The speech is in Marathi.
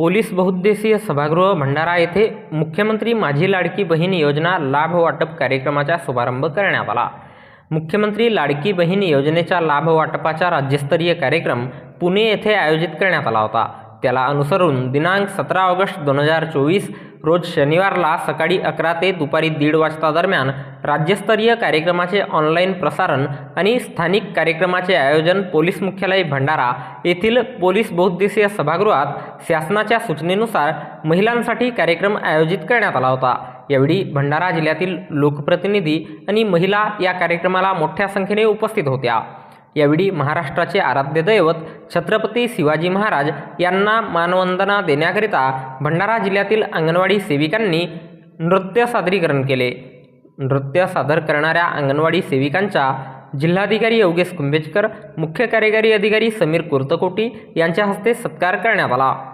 पोलीस बहुउद्देशीय सभागृह भंडारा येथे मुख्यमंत्री माझी लाडकी बहीण योजना लाभ वाटप कार्यक्रमाचा शुभारंभ करण्यात आला. मुख्यमंत्री लाडकी बहीण योजनेच्या लाभ वाटपाचा राज्यस्तरीय कार्यक्रम पुणे येथे आयोजित करण्यात आला होता. त्याला अनुसरून दिनांक सतरा ऑगस्ट दोन हजार चोवीस रोज शनिवारला सकाळी अकरा ते दुपारी दीड वाजता दरम्यान राज्यस्तरीय कार्यक्रमाचे ऑनलाईन प्रसारण आणि स्थानिक कार्यक्रमाचे आयोजन पोलीस मुख्यालय भंडारा येथील पोलीस बहुद्देशीय सभागृहात शासनाच्या सूचनेनुसार महिलांसाठी कार्यक्रम आयोजित करण्यात आला होता. यावेळी भंडारा जिल्ह्यातील लोकप्रतिनिधी आणि महिला या कार्यक्रमाला मोठ्या संख्येने उपस्थित होत्या. यावेळी महाराष्ट्राचे आराध्य दैवत छत्रपती शिवाजी महाराज यांना मानवंदना देण्याकरिता भंडारा जिल्ह्यातील अंगणवाडी सेविकांनी नृत्य सादरीकरण केले. नृत्य सादर करणाऱ्या अंगणवाडी सेविकांचा जिल्हाधिकारी योगेश कुंभेजकर मुख्य कार्यकारी अधिकारी समीर कुर्तकोटी यांच्या हस्ते सत्कार करण्यात आला.